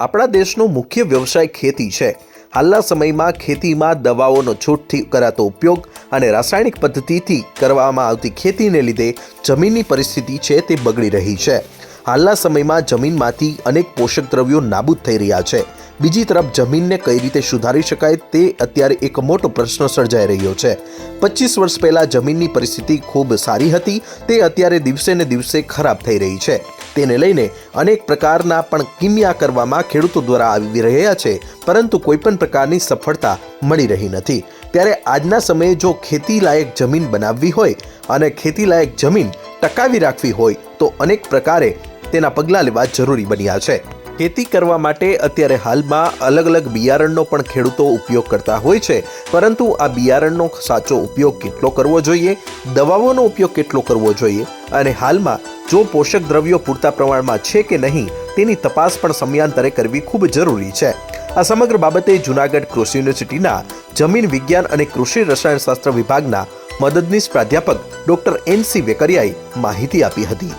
આપણા દેશનો મુખ્ય વ્યવસાય ખેતી છે. હાલના સમયમાં ખેતીમાં દવાઓનો છૂટથી કરાતો ઉપયોગ અને રાસાયણિક પદ્ધતિથી કરવામાં આવતી ખેતીને લીધે જમીનની પરિસ્થિતિ છે તે બગડી રહી છે. હાલના સમયમાં જમીનમાંથી અનેક પોષક દ્રવ્યો નાબૂદ થઈ રહ્યા છે. બીજી તરફ જમીનને કઈ રીતે સુધારી શકાય તે અત્યારે એક મોટો પ્રશ્ન સર્જાઈ રહ્યો છે. પચીસ વર્ષ પહેલાં જમીનની પરિસ્થિતિ ખૂબ સારી હતી, તે અત્યારે દિવસે ને દિવસે ખરાબ થઈ રહી છે. તેને લઈને અનેક પ્રકારના પણ કિમિયા કરવામાં ખેડૂતો દ્વારા આવી રહ્યા છે, પરંતુ કોઈ પણ પ્રકારની સફળતા મળી રહી નથી. ત્યારે આજના સમયે જો ખેતી લાયક જમીન બનાવવી હોય અને ખેતી લાયક જમીન ટકાવી રાખવી હોય, તો અનેક પ્રકારે તેના પગલાં લેવા જરૂરી બન્યા છે. ખેતી કરવા માટે અત્યારે હાલમાં અલગ અલગ બિયારણનો પણ ખેડૂતો ઉપયોગ કરતા હોય છે, પરંતુ આ બિયારણનો સાચો ઉપયોગ કેટલો કરવો જોઈએ, દવાઓનો ઉપયોગ કેટલો કરવો જોઈએ અને હાલમાં જો પોષક દ્રવ્યો પૂરતા પ્રમાણમાં છે કે નહીં, તેની તપાસ પણ સમયાંતરે કરવી ખૂબ જરૂરી છે. આ સમગ્ર બાબતે જુનાગઢ કૃષિ યુનિવર્સિટીના જમીન વિજ્ઞાન અને કૃષિ રસાયણશાસ્ત્ર વિભાગના મદદનીશ પ્રાધ્યાપક ડોક્ટર એન સી વેકરિયાએ માહિતી આપી હતી.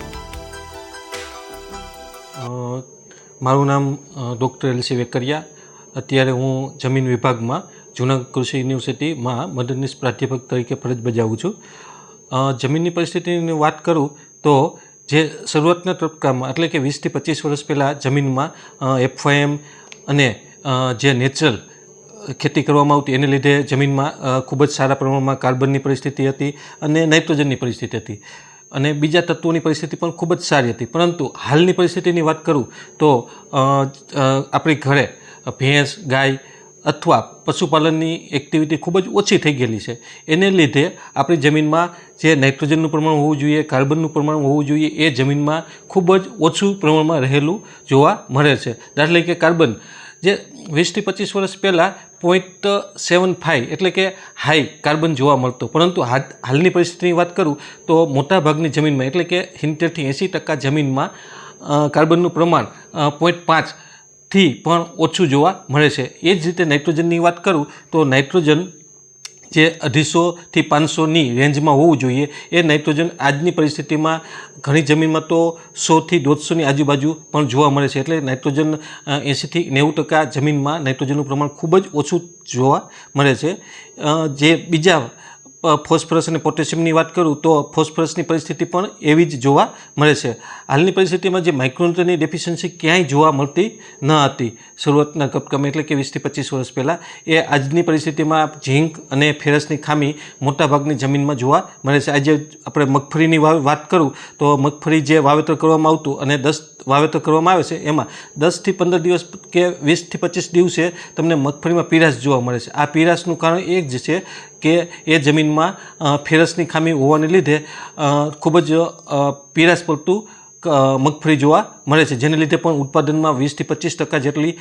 મારું નામ ડૉક્ટર એલ સી વેકરિયા. અત્યારે હું જમીન વિભાગમાં જૂનાગઢ કૃષિ યુનિવર્સિટીમાં મદદનીશ પ્રાધ્યાપક તરીકે ફરજ બજાવું છું. જમીનની પરિસ્થિતિની વાત કરું તો જે શરૂઆતના તબક્કામાં, એટલે કે વીસથી પચીસ વર્ષ પહેલાં જમીનમાં એફઆઈએમ અને જે નેચરલ ખેતી કરવામાં આવતી, એને લીધે જમીનમાં ખૂબ જ સારા પ્રમાણમાં કાર્બનની પરિસ્થિતિ હતી અને નાઇટ્રોજનની પરિસ્થિતિ હતી. અને બીજા તત્વોની પરિસ્થિતિ પણ ખૂબ જ સારી હતી. પરંતુ હાલની પરિસ્થિતિની વાત કરું તો આપણી ઘરે ભેંસ, ગાય અથવા પશુપાલનની એક્ટિવિટી ખૂબ જ ઓછી થઈ ગયેલી છે. એને લીધે આપણી જમીનમાં જે નાઇટ્રોજનનું પ્રમાણ હોવું જોઈએ, કાર્બનનું પ્રમાણ હોવું જોઈએ, એ જમીનમાં ખૂબ જ ઓછું પ્રમાણમાં રહેલું જોવા મળે છે. દાખલા કે કાર્બન, જે વીસથી પચીસ વર્ષ પહેલાં પોઈન્ટ સેવન ફાઇવ એટલે કે હાઈ કાર્બન જોવા મળતો. પરંતુ હાલ, હાલની પરિસ્થિતિની વાત કરું તો મોટાભાગની જમીનમાં, એટલે કે સિત્તેરથી એંસી ટકા જમીનમાં કાર્બનનું પ્રમાણ પોઈન્ટ પાંચથી પણ ઓછું જોવા મળે છે. એ જ રીતે નાઇટ્રોજનની વાત કરું તો નાઇટ્રોજન જે અઢીસોથી પાંચસોની રેન્જમાં હોવું જોઈએ. એ નાઇટ્રોજન આજની પરિસ્થિતિમાં ઘણી જમીનમાં તો સોથી દોઢસોની આજુબાજુ પણ જોવા મળે છે. એટલે નાઇટ્રોજન એંશીથી નેવું ટકા જમીનમાં નાઇટ્રોજનનું પ્રમાણ ખૂબ જ ઓછું જોવા મળે છે. જે બીજા ફોસ્ફરસ અને પોટેશિયમની વાત કરું તો ફોસ્ફરસની પરિસ્થિતિ પણ એવી જ જોવા મળે છે. હાલની પરિસ્થિતિમાં જે માઇક્રોન્યુટ્રનની ડેફિશિયન્સી ક્યાંય જોવા મળતી ન હતી. શરૂઆતના કપકમ એટલે કે વીસથી પચીસ વર્ષ પહેલાં એ આજની પરિસ્થિતિમાં ઝીંક અને ફેરસની ખામી મોટાભાગની જમીનમાં જોવા મળે છે. આજે આપણે મગફળીની વાત કરું તો મગફળી જે વાવેતર કરવામાં આવતું અને દસ વાવેતર કરવામાં આવે છે. એમાં દસથી પંદર દિવસ કે વીસથી પચીસ દિવસે તમને મગફળીમાં પીરાશ જોવા મળે છે. આ પીરાશનું કારણ એ જ છે કે એ જમીનમાં ફેરસની ખામી હોવાને લીધે ખૂબ જ પીરાશ પડતું મગફળી જોવા મળે છે, જેને લીધે પણ ઉત્પાદનમાં વીસથી પચીસ ટકા જેટલી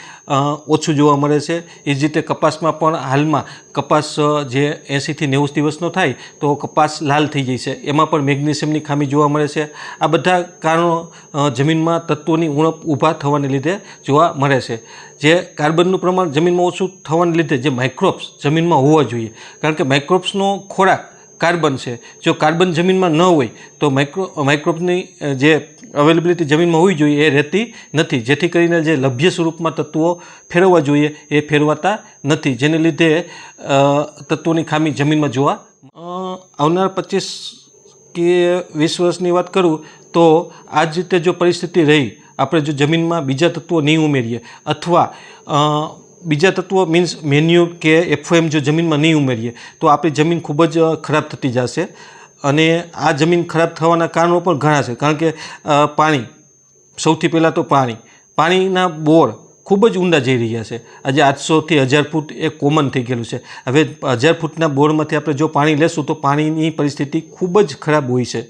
ઓછું જોવા મળે છે. એ જ રીતે કપાસમાં પણ હાલમાં કપાસ જે એંસીથી નેવું દિવસનો થાય, તો કપાસ લાલ થઈ જાય છે. એમાં પણ મેગ્નેશિયમની ખામી જોવા મળે છે. આ બધા કારણો જમીનમાં તત્વોની ઉણપ ઊભા થવાને લીધે જોવા મળે છે. જે કાર્બનનું પ્રમાણ જમીનમાં ઓછું થવાને લીધે જે માઇક્રોબ્સ જમીનમાં હોવા જોઈએ. કારણ કે માઇક્રોબ્સનો ખોરાક કાર્બન છે. જો કાર્બન જમીનમાં ન હોય, તો માઇક્રો માઇક્રોબની જે અવેલેબિલિટી જમીનમાં હોવી જોઈએ એ રહેતી નથી. જેથી કરીને જે લભ્ય સ્વરૂપમાં તત્વો ફેરવવા જોઈએ એ ફેરવાતા નથી. જેને લીધે તત્વોની ખામી જમીનમાં જોવા આવનાર પચીસ કે વીસ વર્ષની વાત કરું તો આ જ રીતે જો પરિસ્થિતિ રહી, આપણે જો જમીનમાં બીજા તત્વો નહીં ઉમેરીએ અથવા બીજા તત્વો મીન્સ મેન્યુ કે એફઓએમ જો જમીનમાં નહીં ઉમેરીએ, તો આપણી જમીન ખૂબ જ ખરાબ થતી જશે. અને આ જમીન ખરાબ થવાના કારણો પણ ઘણા છે. કારણ કે પાણી, સૌથી પહેલાં તો પાણી. પાણીના બોર ખૂબ જ ઊંડા જઈ રહ્યા છે. આજે આઠસોથી હજાર ફૂટ એ કોમન થઈ ગયેલું છે. હવે હજાર ફૂટના બોરમાંથી આપણે જો પાણી લેશું તો પાણીની પરિસ્થિતિ ખૂબ જ ખરાબ હોય છે.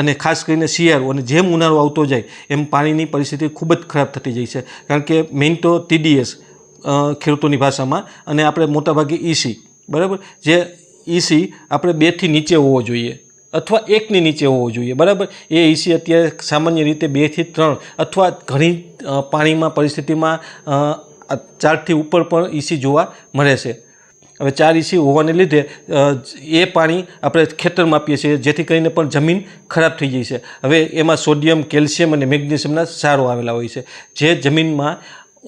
અને ખાસ કરીને શિયાળો અને જેમ ઉનાળો આવતો જાય, એમ પાણીની પરિસ્થિતિ ખૂબ જ ખરાબ થતી જાય છે. કારણ કે મેઇન તો ટીડીએસ ખેડૂતોની ભાષામાં અને આપણે મોટાભાગે ઈસી બરાબર? જે ઈસી આપણે બેથી નીચે હોવો જોઈએ. અથવા એકની નીચે હોવો જોઈએ, બરાબર? એ ઈસી અત્યારે સામાન્ય રીતે બેથી ત્રણ અથવા ઘણી પાણીમાં, પરિસ્થિતિમાં ચારથી ઉપર પણ ઈસી જોવા મળે છે. હવે ચાર ઈસી હોવાને લીધે એ પાણી આપણે ખેતરમાં આપીએ છીએ, જેથી કરીને પણ જમીન ખરાબ થઈ જાય છે. હવે એમાં સોડિયમ, કેલ્શિયમ અને મેગ્નેશિયમના સારો આવેલા હોય છે. જે જમીનમાં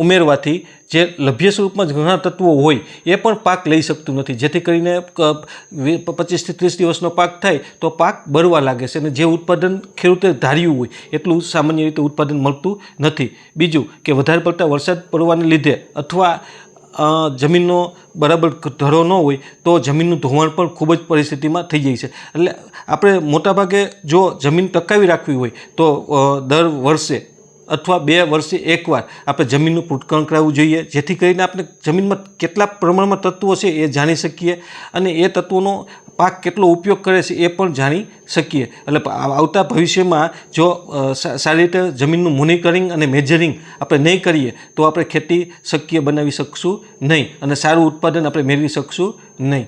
ઉમેરવાથી જે લભ્ય સ્વરૂપમાં ઘણા તત્વો હોય, એ પણ પાક લઈ શકતું નથી. જેથી કરીને પચીસથી ત્રીસ દિવસનો પાક થાય, તો પાક બળવા લાગે છે અને જે ઉત્પાદન ખેડૂતે ધાર્યું હોય, એટલું સામાન્ય રીતે ઉત્પાદન મળતું નથી. બીજું કે વધારે પડતા વરસાદ પડવાને લીધે અથવા જમીનનો બરાબર ધરો ન હોય, તો જમીનનું ધોવાણ પણ ખૂબ જ પરિસ્થિતિમાં થઈ જાય છે. એટલે આપણે મોટાભાગે જો જમીન ટકાવી રાખવી હોય, તો દર વર્ષે અથવા બે વર્ષે એકવાર આપણે જમીનનું પુટકણ કરાવવું જોઈએ. જેથી કરીને આપણે જમીનમાં કેટલા પ્રમાણમાં તત્વો છે એ જાણી શકીએ અને એ તત્વોનો પાક કેટલો ઉપયોગ કરે છે એ પણ જાણી શકીએ. એટલે આવતા ભવિષ્યમાં જો સારી રીતે જમીનનું મોનિટરિંગ અને મેજરિંગ આપણે નહીં કરીએ, તો આપણે ખેતી શક્ય બનાવી શકશું નહીં અને સારું ઉત્પાદન આપણે મેળવી શકશું નહીં.